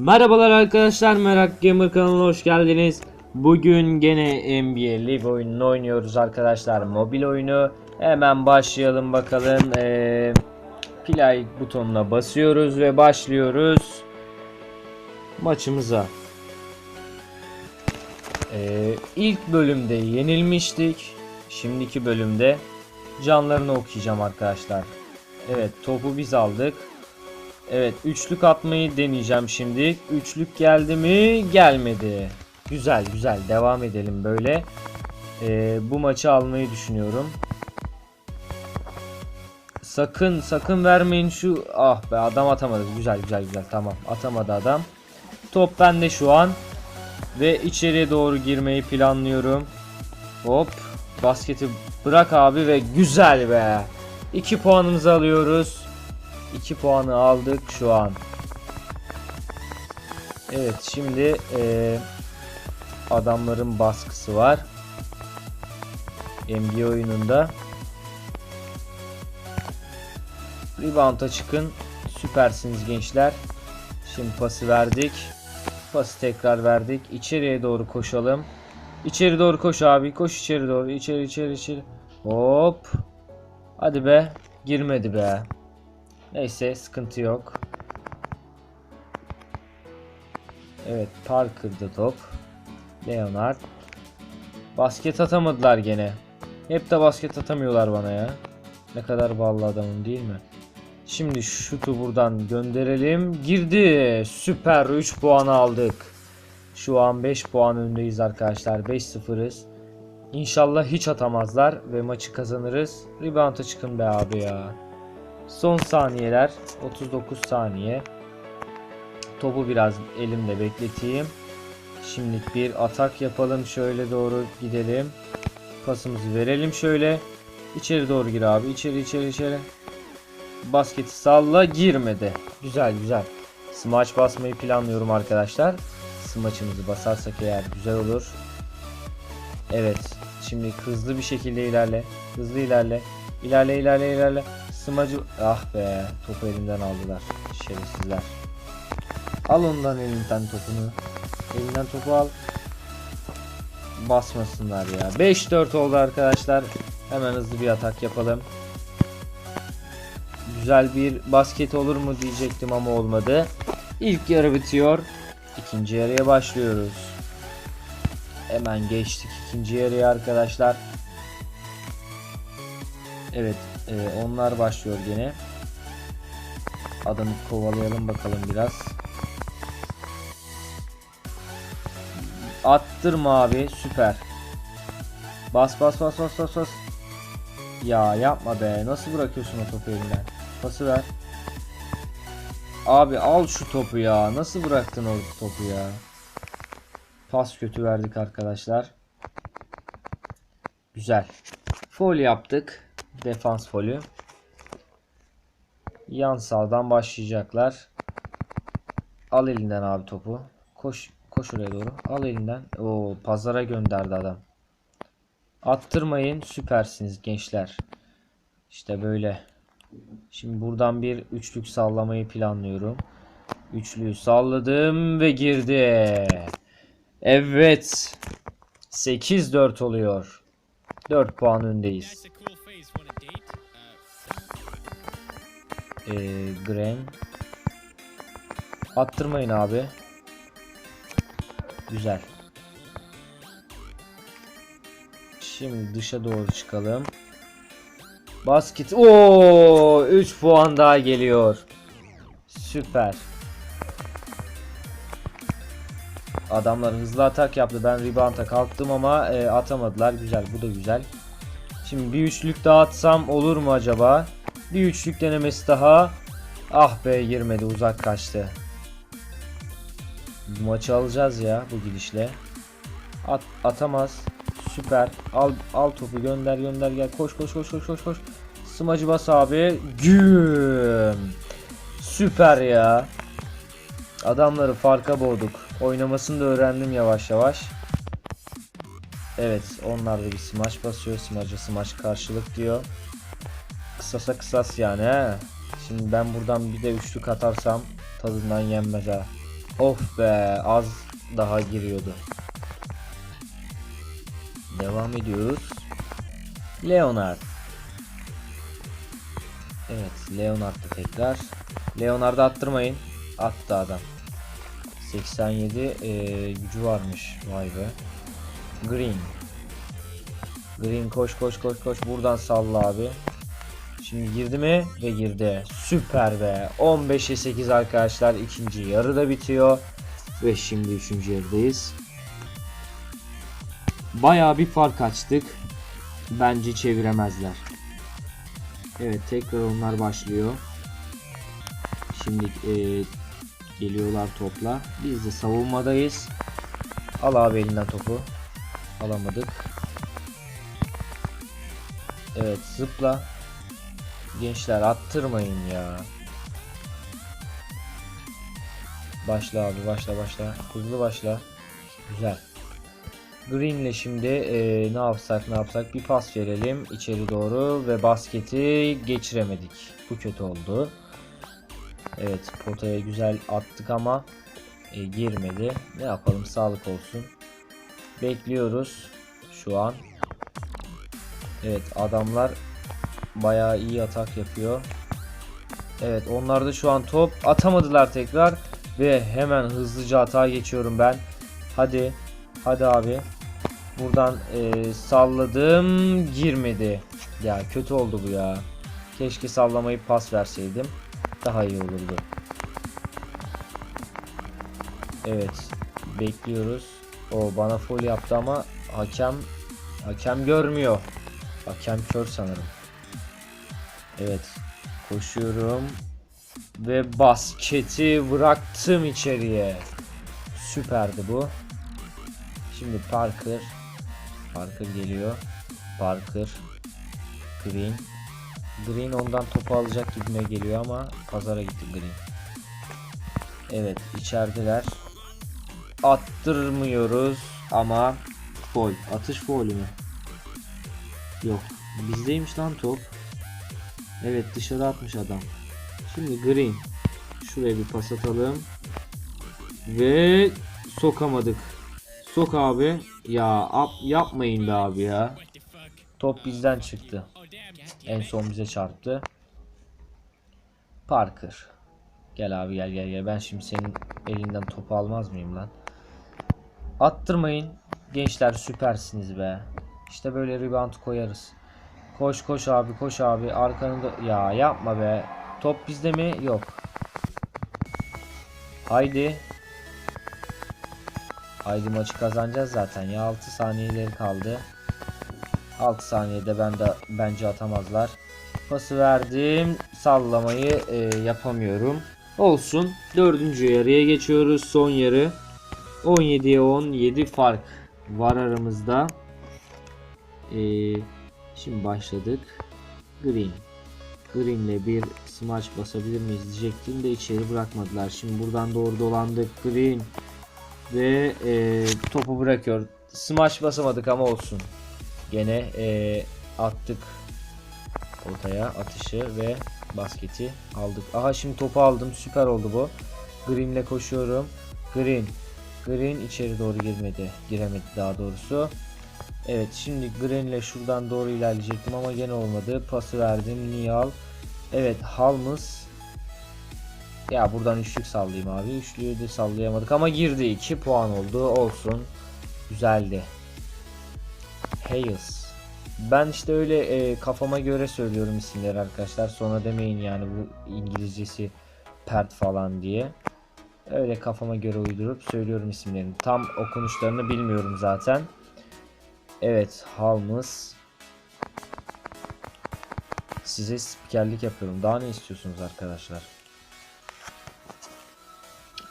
Merhabalar arkadaşlar Merak Gamer kanalına hoş geldiniz. Bugün gene NBA Live oyununu oynuyoruz arkadaşlar. Mobil oyunu. Hemen başlayalım bakalım. Ee, play butonuna basıyoruz ve başlıyoruz maçımıza. Ee, ilk bölümde yenilmiştik. Şimdiki bölümde canlarını okuyacağım arkadaşlar. Evet topu biz aldık. Evet üçlük atmayı deneyeceğim şimdi. Üçlük geldi mi? Gelmedi. Güzel güzel devam edelim böyle. Ee, bu maçı almayı düşünüyorum. Sakın sakın vermeyin şu. Ah be adam atamadı. Güzel güzel güzel tamam atamadı adam. Top bende şu an. Ve içeriye doğru girmeyi planlıyorum. Hop. Basketi bırak abi ve güzel be. 2 puanımızı alıyoruz. 2 puanı aldık şu an. Evet şimdi eee, adamların baskısı var. NBA oyununda. Rebound'a çıkın. Süpersiniz gençler. Şimdi pası verdik. Pası tekrar verdik. İçeriye doğru koşalım. İçeri doğru koş abi. Koş içeri doğru. İçeri içeri içeri. Hop. Hadi be. Girmedi be. Neyse sıkıntı yok. Evet Parker'da top. Leonard. Basket atamadılar gene. Hep de basket atamıyorlar bana ya. Ne kadar ballı adamım değil mi? Şimdi şutu buradan gönderelim. Girdi. Süper 3 puan aldık. Şu an 5 puan öndeyiz arkadaşlar. 5-0'ız. İnşallah hiç atamazlar ve maçı kazanırız. Rebound'a çıkın be abi ya. Son saniyeler 39 saniye. Topu biraz elimde bekleteyim. Şimdilik bir atak yapalım. Şöyle doğru gidelim. Pasımızı verelim şöyle. İçeri doğru gir abi. İçeri içeri içeri. Basketi salla girmedi. Güzel güzel. Smaç basmayı planlıyorum arkadaşlar. Smaçımızı basarsak eğer güzel olur. Evet. Şimdi hızlı bir şekilde ilerle. Hızlı ilerle. İlerle ilerle ilerle. Smacı ah be topu elimden aldılar şerefsizler. Al ondan elinden topunu. Elinden topu al. Basmasınlar ya. 5-4 oldu arkadaşlar. Hemen hızlı bir atak yapalım. Güzel bir basket olur mu diyecektim ama olmadı. İlk yarı bitiyor. İkinci yarıya başlıyoruz. Hemen geçtik ikinci yarıya arkadaşlar. Evet ee, onlar başlıyor gene. Adamı kovalayalım bakalım biraz. Attırma abi süper. Bas bas bas bas bas bas. Ya yapma be nasıl bırakıyorsun o topu elinden? Pası ver. Abi al şu topu ya. Nasıl bıraktın o topu ya? Pas kötü verdik arkadaşlar. Güzel. Foul yaptık. Defans folü. Yan sağdan başlayacaklar. Al elinden abi topu. Koş koş oraya doğru. Al elinden. Oo pazara gönderdi adam. Attırmayın. Süpersiniz gençler. İşte böyle. Şimdi buradan bir üçlük sallamayı planlıyorum. Üçlüyü salladım ve girdi. Evet. 8-4 oluyor. 4 puan öndeyiz. Uh, Ee, Gren. Attırmayın abi. Güzel. Şimdi dışa doğru çıkalım. Basket. Oo, 3 puan daha geliyor. Süper. Adamlar hızlı atak yaptı. Ben rebound'a kalktım ama e, atamadılar. Güzel. Bu da güzel. Şimdi bir üçlük daha atsam olur mu acaba? Bir üçlük denemesi daha. Ah be girmedi uzak kaçtı. Bu maçı alacağız ya bu gidişle. At, atamaz. Süper. Al al topu gönder gönder gel. Koş koş koş koş koş koş. Smacı bas abi. Güm. Süper ya. Adamları farka boğduk. Oynamasını da öğrendim yavaş yavaş. Evet onlar da bir smaç basıyor. Smacı smaç karşılık diyor. Kısasa kısas yani he. Şimdi ben buradan bir de üçlük atarsam tadından yenmez ha. Of be az daha giriyordu. Devam ediyoruz. Leonard. Evet Leonard da tekrar. Leonard'ı attırmayın. Attı adam. 87 eee, gücü varmış. Vay be. Green. Green koş koş koş koş. Buradan salla abi. Şimdi girdi mi? Ve girdi. Süper be. 15'e 8 arkadaşlar. ikinci yarı da bitiyor. Ve şimdi üçüncü yarıdayız. Bayağı bir fark açtık. Bence çeviremezler. Evet tekrar onlar başlıyor. Şimdi e, geliyorlar topla. Biz de savunmadayız. Al abi elinden topu. Alamadık. Evet zıpla. Gençler attırmayın ya. Başla abi başla başla. Hızlı başla. Güzel. Green'le şimdi e, ne yapsak ne yapsak bir pas verelim içeri doğru ve basketi geçiremedik. Bu kötü oldu. Evet potaya güzel attık ama e, girmedi. Ne yapalım sağlık olsun. Bekliyoruz şu an. Evet adamlar bayağı iyi atak yapıyor. Evet onlar da şu an top atamadılar tekrar ve hemen hızlıca atağa geçiyorum ben. Hadi hadi abi. Buradan e, salladım girmedi. Ya kötü oldu bu ya. Keşke sallamayı pas verseydim. Daha iyi olurdu. Evet. Bekliyoruz. O bana full yaptı ama hakem hakem görmüyor. Hakem kör sanırım. Evet. Koşuyorum. Ve basketi bıraktım içeriye. Süperdi bu. Şimdi Parker. Parker geliyor. Parker. Green. Green ondan topu alacak gibime geliyor ama pazara gitti Green. Evet içerideler. Attırmıyoruz ama foul. Atış foulü mü? Yok. Bizdeymiş lan top. Evet dışarı atmış adam. Şimdi Green. Şuraya bir pas atalım. Ve sokamadık. Sok abi. Ya ap, yapmayın be abi ya. Top bizden çıktı. En son bize çarptı. Parker. Gel abi gel gel gel. Ben şimdi senin elinden topu almaz mıyım lan? Attırmayın. Gençler süpersiniz be. İşte böyle rebound koyarız. Koş koş abi koş abi. Arkanında ya yapma be. Top bizde mi? Yok. Haydi. Haydi maçı kazanacağız zaten ya 6 saniyeleri kaldı. 6 saniyede ben de bence atamazlar. Pası verdim. Sallamayı e, yapamıyorum. Olsun. Dördüncü yarıya geçiyoruz. Son yarı. 17'ye 17 fark var aramızda. E, şimdi başladık. Green. Green'le bir smaç basabilir miyiz diyecektim de içeri bırakmadılar. Şimdi buradan doğru dolandık. Green ve e, topu bırakıyor. Smash basamadık ama olsun. Gene e, attık ortaya atışı ve basketi aldık. Aha şimdi topu aldım. Süper oldu bu. Green'le koşuyorum. Green. Green içeri doğru girmedi. Giremedi daha doğrusu. Evet şimdi Green'le şuradan doğru ilerleyecektim ama gene olmadı. Pası verdim. Nial. Evet Halmız ya buradan üçlük sallayayım abi. Üçlüyü de sallayamadık ama girdi. 2 puan oldu. Olsun. Güzeldi. Hales. Ben işte öyle e, kafama göre söylüyorum isimleri arkadaşlar. Sonra demeyin yani bu İngilizcesi pert falan diye. Öyle kafama göre uydurup söylüyorum isimlerini. Tam okunuşlarını bilmiyorum zaten. Evet, Halmız. Size spikerlik yapıyorum. Daha ne istiyorsunuz arkadaşlar?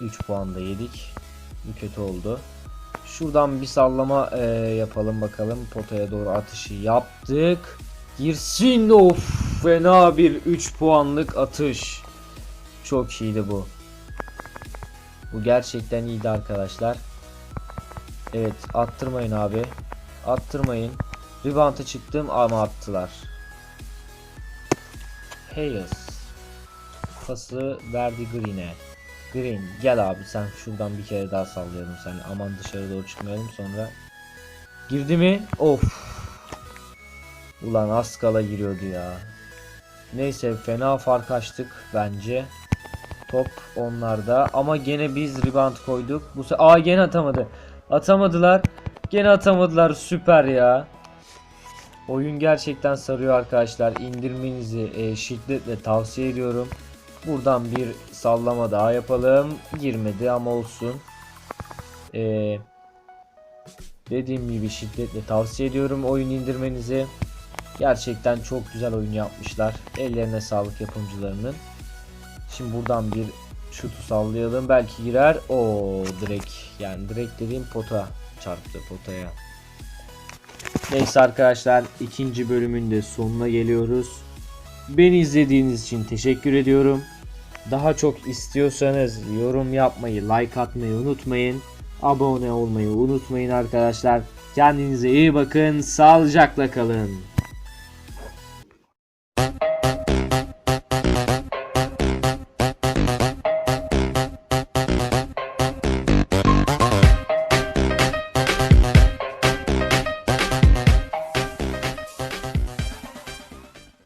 3 puan da yedik. Bu kötü oldu. Şuradan bir sallama e, yapalım bakalım. Potaya doğru atışı yaptık. Girsin of fena bir 3 puanlık atış. Çok iyiydi bu. Bu gerçekten iyiydi arkadaşlar. Evet attırmayın abi. Attırmayın. Rebound'a çıktım ama attılar. Hayes. Pası verdi Green'e. Green gel abi sen şuradan bir kere daha sallayalım seni. Aman dışarı doğru çıkmayalım sonra. Girdi mi? Of. Ulan az kala giriyordu ya. Neyse fena fark açtık bence. Top onlarda ama gene biz rebound koyduk. Bu se Aa gene atamadı. Atamadılar. Gene atamadılar. Süper ya. Oyun gerçekten sarıyor arkadaşlar. İndirmenizi e, şiddetle tavsiye ediyorum. Buradan bir sallama daha yapalım. Girmedi ama olsun. Ee, dediğim gibi şiddetle tavsiye ediyorum oyun indirmenizi. Gerçekten çok güzel oyun yapmışlar. Ellerine sağlık yapımcılarının. Şimdi buradan bir şutu sallayalım. Belki girer. O direkt yani direkt dediğim pota çarptı potaya. Neyse arkadaşlar ikinci bölümün de sonuna geliyoruz. Beni izlediğiniz için teşekkür ediyorum. Daha çok istiyorsanız yorum yapmayı, like atmayı unutmayın. Abone olmayı unutmayın arkadaşlar. Kendinize iyi bakın. Sağlıcakla kalın.